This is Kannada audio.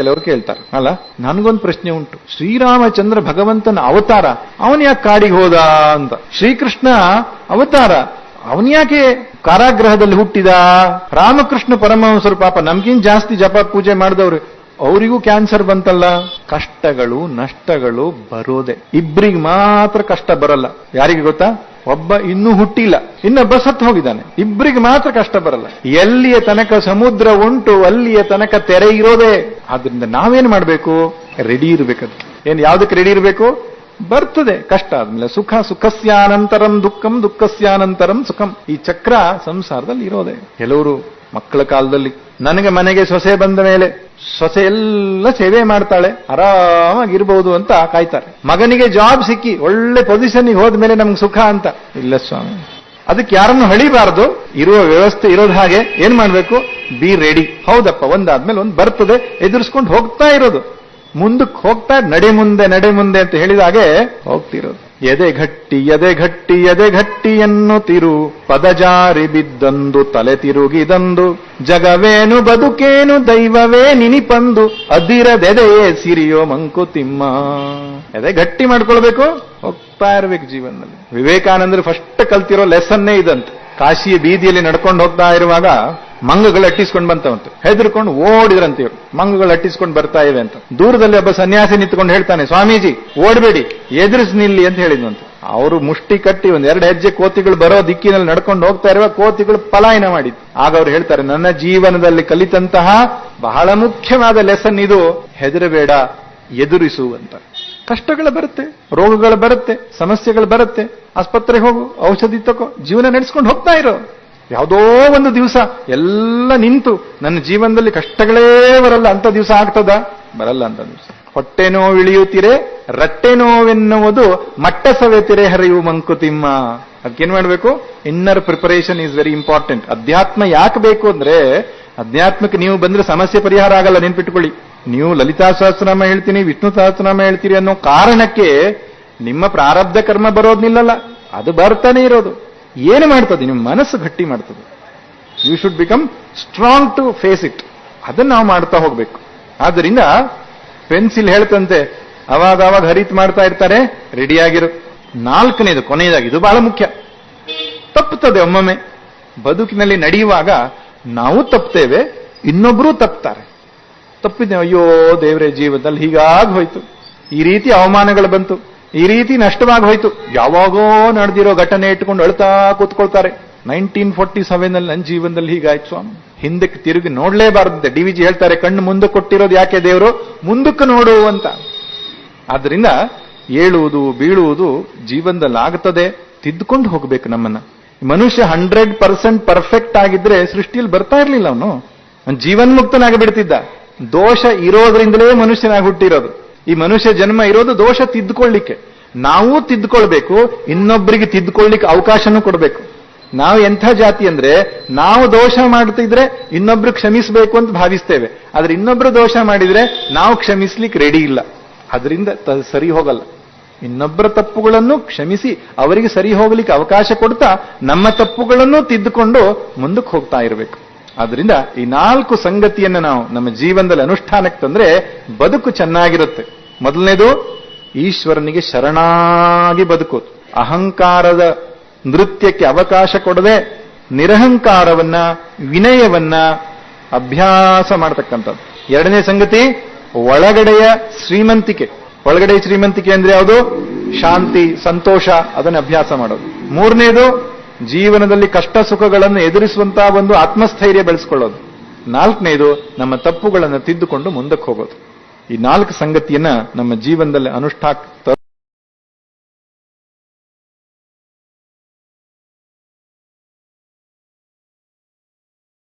ಕೆಲವರು ಕೇಳ್ತಾರೆ, ಅಲ್ಲ? ನನಗೊಂದು ಪ್ರಶ್ನೆ ಉಂಟು. ಶ್ರೀರಾಮಚಂದ್ರ ಭಗವಂತನ ಅವತಾರ, ಅವನ್ ಯಾಕೆ ಕಾಡಿಗೆ ಹೋದ ಅಂತ? ಶ್ರೀಕೃಷ್ಣ ಅವತಾರ, ಅವನ್ ಯಾಕೆ ಕಾರಾಗ್ರಹದಲ್ಲಿ ಹುಟ್ಟಿದ? ರಾಮಕೃಷ್ಣ ಪರಮಹಂಸರು ಪಾಪ ನಮ್ಗಿನ್ ಜಾಸ್ತಿ ಜಪ ಪೂಜೆ ಮಾಡಿದವ್ರು. ಅವರಿಗೂ ಕ್ಯಾನ್ಸರ್ ಬಂತಲ್ಲ? ಕಷ್ಟಗಳು, ನಷ್ಟಗಳು ಬರೋದೆ. ಇಬ್ರಿಗೆ ಮಾತ್ರ ಕಷ್ಟ ಬರಲ್ಲ. ಯಾರಿಗೆ ಗೊತ್ತಾ? ಒಬ್ಬ ಇನ್ನೂ ಹುಟ್ಟಿಲ್ಲ. ಇನ್ನೊಬ್ಬ ಸತ್ತು ಹೋಗಿದ್ದಾನೆ. ಇಬ್ಬರಿಗೆ ಮಾತ್ರ ಕಷ್ಟ ಬರಲ್ಲ. ಎಲ್ಲಿಯ ತನಕ ಸಮುದ್ರ ಉಂಟು, ಅಲ್ಲಿಯ ತನಕ ತೆರೆ ಇರೋದೇ. ಆದ್ರಿಂದ ನಾವೇನ್ ಮಾಡಬೇಕು? ರೆಡಿ ಇರ್ಬೇಕದು. ಏನ್ ಯಾವ್ದಕ್ಕೆ ರೆಡಿ ಇರಬೇಕು? ಬರ್ತದೆ. ಕಷ್ಟ ಆದ್ಮೇಲೆ ಸುಖ, ಸುಖಸ್ಯಾನಂತರಂ ದುಃಖಂ, ದುಃಖಸ್ಯಾನಂತರಂ ಸುಖಂ. ಈ ಚಕ್ರ ಸಂಸಾರದಲ್ಲಿ ಇರೋದೆ. ಕೆಲವರು ಮಕ್ಕಳ ಕಾಲದಲ್ಲಿ, ನನಗೆ ಮನೆಗೆ ಸೊಸೆ ಬಂದ ಮೇಲೆ ಸೊಸೆ ಎಲ್ಲ ಸೇವೆ ಮಾಡ್ತಾಳೆ ಆರಾಮಾಗಿರ್ಬಹುದು ಅಂತ ಕಾಯ್ತಾರೆ. ಮಗನಿಗೆ ಜಾಬ್ ಸಿಕ್ಕಿ ಒಳ್ಳೆ ಪೊಸಿಷನ್ಗೆ ಹೋದ್ಮೇಲೆ ನಮ್ಗೆ ಸುಖ ಅಂತ. ಇಲ್ಲ ಸ್ವಾಮಿ, ಅದಕ್ಕೆ ಯಾರನ್ನು ಹಳಿಬಾರದು, ಇರುವ ವ್ಯವಸ್ಥೆ ಇರೋದು ಹಾಗೆ, ಏನ್ ಮಾಡ್ಬೇಕು? ಬಿ ರೆಡಿ ಹೌದಪ್ಪ, ಒಂದಾದ್ಮೇಲೆ ಒಂದು ಬರ್ತದೆ, ಎದುರಿಸ್ಕೊಂಡು ಹೋಗ್ತಾ ಇರೋದು. ಮುಂದಕ್ಕೆ ಹೋಗ್ತಾ, ನಡೆ ಮುಂದೆ ನಡೆ ಮುಂದೆ ಅಂತ ಹೇಳಿದ ಹಾಗೆ ಹೋಗ್ತಿರೋದು. ಎದೆ ಗಟ್ಟಿ ಎದೆ ಗಟ್ಟಿ ಎದೆ ಗಟ್ಟಿ ತಿರು. ಪದಜಾರಿ ಬಿದ್ದಂದು ತಲೆ ತಿರುಗಿದಂದು. ಜಗವೇನು ಬದುಕೇನು ದೈವವೇ ನಿನಿಪಂದು. ಅದಿರದೆದೆಯೇ ಸಿರಿಯೋ ಮಂಕುತಿಮ್ಮ ಎದೆ ಗಟ್ಟಿ ಮಾಡ್ಕೊಳ್ಬೇಕು? ಹೋಗ್ತಾ ಇರ್ಬೇಕು ಜೀವನದಲ್ಲಿ. ವಿವೇಕಾನಂದರು ಫಸ್ಟ್ ಕಲ್ತಿರೋ ಲೆಸನ್ನೇ ಇದಂತೆ. ಕಾಶಿಯ ಬೀದಿಯಲ್ಲಿ ನಡ್ಕೊಂಡು ಹೋಗ್ತಾ ಇರುವಾಗ ಮಂಗಗಳು ಅಟ್ಟಿಸ್ಕೊಂಡು ಬಂತವಂತೆ. ಹೆದರ್ಕೊಂಡು ಓಡಿದ್ರಂತೆ ಮಂಗಗಳು ಅಟ್ಟಿಸ್ಕೊಂಡು ಬರ್ತಾ ಇವೆ ಅಂತ. ದೂರದಲ್ಲಿ ಒಬ್ಬ ಸನ್ಯಾಸಿ ನಿಂತ್ಕೊಂಡು ಹೇಳ್ತಾನೆ, ಸ್ವಾಮೀಜಿ, ಓಡಬೇಡಿ, ಎದುರಿಸಿ ನಿಲ್ಲಿ ಅಂತ ಹೇಳಿದ್ನಂತ. ಅವರು ಮುಷ್ಟಿ ಕಟ್ಟಿ ಒಂದ್ ಎರಡು ಹೆಜ್ಜೆ ಕೋತಿಗಳು ಬರೋ ದಿಕ್ಕಿನಲ್ಲಿ ನಡ್ಕೊಂಡು ಹೋಗ್ತಾ ಇರುವ ಕೋತಿಗಳು ಪಲಾಯನ ಮಾಡಿದ್ದು. ಆಗ ಅವ್ರು ಹೇಳ್ತಾರೆ, ನನ್ನ ಜೀವನದಲ್ಲಿ ಕಲಿತಂತಹ ಬಹಳ ಮುಖ್ಯವಾದ ಲೆಸನ್ ಇದು, ಹೆದರಬೇಡ, ಎದುರಿಸು ಅಂತ. ಕಷ್ಟಗಳು ಬರುತ್ತೆ, ರೋಗಗಳು ಬರುತ್ತೆ, ಸಮಸ್ಯೆಗಳು ಬರುತ್ತೆ. ಆಸ್ಪತ್ರೆಗೆ ಹೋಗು, ಔಷಧಿ ತಕೋ ಜೀವನ ನಡೆಸ್ಕೊಂಡು ಹೋಗ್ತಾ ಇರೋ. ಯಾವುದೋ ಒಂದು ದಿವಸ ಎಲ್ಲ ನಿಂತು ನನ್ನ ಜೀವನದಲ್ಲಿ ಕಷ್ಟಗಳೇ ಬರಲ್ಲ, ಅಂತ ದಿವಸ ಆಗ್ತದ? ಬರಲ್ಲ ಅಂತ ದಿವಸ. ಹೊಟ್ಟೆ ನೋವು ಇಳಿಯುತ್ತೀರೆ ರಟ್ಟೆ ನೋವೆನ್ನುವುದು ಮಟ್ಟ ಸವೆತಿರೆ ಹರಿಯು ಮಂಕುತಿಮ್ಮ ಅದಕ್ಕೇನ್ ಮಾಡ್ಬೇಕು? Inner preparation is very important ಅಧ್ಯಾತ್ಮ ಯಾಕೆ ಬೇಕು ಅಂದ್ರೆ, ಅಧ್ಯಾತ್ಮಕ್ಕೆ ನೀವು ಬಂದ್ರೆ ಸಮಸ್ಯೆ ಪರಿಹಾರ ಆಗಲ್ಲ, ನೆನ್ಪಿಟ್ಕೊಳ್ಳಿ. ನೀವು ಲಲಿತಾ ಸಹಸ್ರನಾಮ ಹೇಳ್ತೀನಿ, ವಿಷ್ಣು ಸಹಸ್ರನಾಮ ಹೇಳ್ತೀರಿ ಅನ್ನೋ ಕಾರಣಕ್ಕೆ ನಿಮ್ಮ ಪ್ರಾರಬ್ಧ ಕರ್ಮ ಬರೋದ್ ನಿಲ್ಲಲ್ಲ ಅದು ಬರ್ತಾನೆ ಇರೋದು. ಏನು ಮಾಡ್ತದೆ ನಿಮ್ಮ ಮನಸ್ಸು ಗಟ್ಟಿ ಮಾಡ್ತದೆ. You should become strong to face it ಅದನ್ನು ನಾವು ಮಾಡ್ತಾ ಹೋಗ್ಬೇಕು. ಆದ್ದರಿಂದ, ಪೆನ್ಸಿಲ್ ಹೇಳ್ತಂತೆ, ಅವಾಗ ಅವಾಗ ಹರಿತ್ ಮಾಡ್ತಾ ಇರ್ತಾರೆ ರೆಡಿಯಾಗಿರು ನಾಲ್ಕನೇದು, ಕೊನೆಯದಾಗಿ, ಇದು ಬಹಳ ಮುಖ್ಯ. ತಪ್ಪುತ್ತದೆ ಒಮ್ಮೊಮ್ಮೆ. ಬದುಕಿನಲ್ಲಿ ನಡೆಯುವಾಗ ನಾವು ತಪ್ಪುತ್ತೇವೆ ಇನ್ನೊಬ್ಬರೂ ತಪ್ತಾರೆ ತಪ್ಪಿದೆ ಅಯ್ಯೋ ದೇವರೇ, ಜೀವನದಲ್ಲಿ ಹೀಗಾಗಿ ಹೋಯ್ತು. ಈ ರೀತಿ ಅವಮಾನಗಳು ಬಂತು. ಈ ರೀತಿ ನಷ್ಟವಾಗಿ ಹೋಯ್ತು ಯಾವಾಗೋ ನಡೆದಿರೋ ಘಟನೆ ಇಟ್ಕೊಂಡು ಅಳ್ತಾ ಕೂತ್ಕೊಳ್ತಾರೆ. ನೈನ್ಟೀನ್ ಫೋರ್ಟಿ ಸೆವೆನ್ ಅಲ್ಲಿ ನನ್ನ ಜೀವನದಲ್ಲಿ ಹೀಗಾಯ್ತು ಸ್ವಾಮಿ. ಹಿಂದಕ್ಕೆ ತಿರುಗಿ ನೋಡಲೇಬಾರ್ದೆ ಡಿ ವಿಜಿ ಹೇಳ್ತಾರೆ, ಕಣ್ಣು ಮುಂದೆ ಕೊಟ್ಟಿರೋದು ಯಾಕೆ ದೇವರು? ಮುಂದಕ್ಕೆ ನೋಡು ಅಂತ. ಆದ್ರಿಂದ ಏಳುವುದು, ಬೀಳುವುದು ಜೀವನದಲ್ಲಿ ಆಗ್ತದೆ. ತಿದ್ದುಕೊಂಡು ಹೋಗ್ಬೇಕು ನಮ್ಮನ್ನ. ಮನುಷ್ಯ ಹಂಡ್ರೆಡ್ ಪರ್ಸೆಂಟ್ ಪರ್ಫೆಕ್ಟ್ ಆಗಿದ್ರೆ ಸೃಷ್ಟಿಯಲ್ಲಿ ಬರ್ತಾ ಇರ್ಲಿಲ್ಲ ಅವನು ಜೀವನ್ಮುಕ್ತನಾಗಿ ಬಿಡ್ತಿದ್ದ. ದೋಷ ಇರೋದ್ರಿಂದಲೇ ಮನುಷ್ಯನಾಗಿ ಹುಟ್ಟಿರೋದು. ಈ ಮನುಷ್ಯ ಜನ್ಮ ಇರೋದು ದೋಷ ತಿದ್ದುಕೊಳ್ಳಿಕ್ಕೆ. ನಾವು ತಿದ್ದುಕೊಳ್ಬೇಕು ಇನ್ನೊಬ್ಬರಿಗೆ ತಿದ್ದುಕೊಳ್ಳಿಕ್ಕೆ ಅವಕಾಶನೂ ಕೊಡಬೇಕು. ನಾವು ಎಂಥ ಜಾತಿ ಅಂದ್ರೆ, ನಾವು ದೋಷ ಮಾಡ್ತಿದ್ರೆ ಇನ್ನೊಬ್ರು ಕ್ಷಮಿಸಬೇಕು ಅಂತ ಭಾವಿಸ್ತೇವೆ. ಆದ್ರೆ ಇನ್ನೊಬ್ರು ದೋಷ ಮಾಡಿದ್ರೆ ನಾವು ಕ್ಷಮಿಸ್ಲಿಕ್ಕೆ ರೆಡಿ ಇಲ್ಲ. ಅದರಿಂದ ಸರಿ ಹೋಗಲ್ಲ. ಇನ್ನೊಬ್ಬರ ತಪ್ಪುಗಳನ್ನು ಕ್ಷಮಿಸಿ ಅವರಿಗೆ ಸರಿ ಹೋಗ್ಲಿಕ್ಕೆ ಅವಕಾಶ ಕೊಡ್ತಾ ನಮ್ಮ ತಪ್ಪುಗಳನ್ನು ತಿದ್ದುಕೊಂಡು ಮುಂದಕ್ಕೆ ಹೋಗ್ತಾ ಇರಬೇಕು. ಆದ್ರಿಂದ ಈ ನಾಲ್ಕು ಸಂಗತಿಯನ್ನ ನಾವು ನಮ್ಮ ಜೀವನದಲ್ಲಿ ಅನುಷ್ಠಾನಕ್ಕೆ ತಂದ್ರೆ ಬದುಕು ಚೆನ್ನಾಗಿರುತ್ತೆ. ಮೊದಲನೇದು, ಈಶ್ವರನಿಗೆ ಶರಣಾಗಿ ಬದುಕು. ಅಹಂಕಾರದ ನೃತ್ಯಕ್ಕೆ ಅವಕಾಶ ಕೊಡದೆ ನಿರಹಂಕಾರವನ್ನ, ವಿನಯವನ್ನ ಅಭ್ಯಾಸ ಮಾಡತಕ್ಕಂಥದ್ದು. ಎರಡನೇ ಸಂಗತಿ, ಒಳಗಡೆಯ ಶ್ರೀಮಂತಿಕೆ. ಒಳಗಡೆ ಶ್ರೀಮಂತಿಕೆ ಅಂದ್ರೆ ಯಾವುದು? ಶಾಂತಿ, ಸಂತೋಷ, ಅದನ್ನ ಅಭ್ಯಾಸ ಮಾಡೋದು. ಮೂರನೇದು ಜೀವನದಲ್ಲಿ ಕಷ್ಟ ಸುಖಗಳನ್ನು ಎದುರಿಸುವಂತಹ ಒಂದು ಆತ್ಮಸ್ಥೈರ್ಯ ಬೆಳೆಸ್ಕೊಳ್ಳೋದು. ನಾಲ್ಕನೇದು, ನಮ್ಮ ತಪ್ಪುಗಳನ್ನು ತಿದ್ದುಕೊಂಡು ಮುಂದಕ್ಕೆ ಹೋಗೋದು. ಈ ನಾಲ್ಕು ಸಂಗತಿಯನ್ನ ನಮ್ಮ ಜೀವನದಲ್ಲಿ ಅನುಷ್ಠಾನ